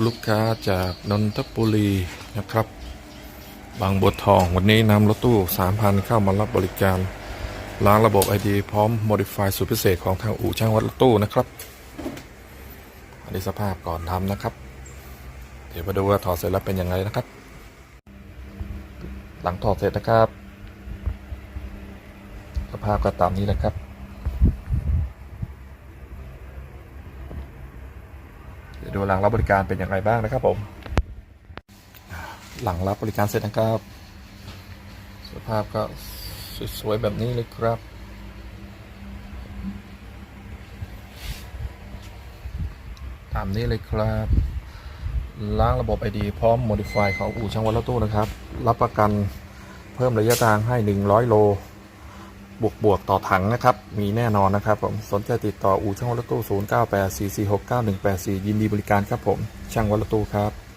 ลูกค้าจากนนทบุรีนะครับ บางบัวทองวันนี้นำรถตู้ 3,000 เข้ามารับบริการ ล้างระบบ ID พร้อม Modify สูตรพิเศษของทางอู่ช่างวัดรถตู้นะครับ อันนี้สภาพก่อนทำนะครับ เดี๋ยวมาดูว่าถอดเสร็จแล้วเป็นยังไงนะครับ หลังถอดเสร็จนะครับ สภาพก็ตามนี้นะครับ ดี๋ยวดูหลังรับบริการเป็นอย่างไรบ้างนะครับผม หลังรับบริการเสร็จนะครับ สภาพก็สวยๆแบบนี้เลยครับตามนี้เลยครับ ล้างระบบ ID พร้อม Modify ของอู่ช่างวัดรถตู้นะครับ รับประกันเพิ่มระยะทางให้ 100 โล บวกบวกต่อถังนะครับ มีแน่นอนนะครับผม สนใจติดต่ออู่ช่างวัลตู้ 0984469184 ยินดีบริการครับผม ช่างวัลตู้ครับ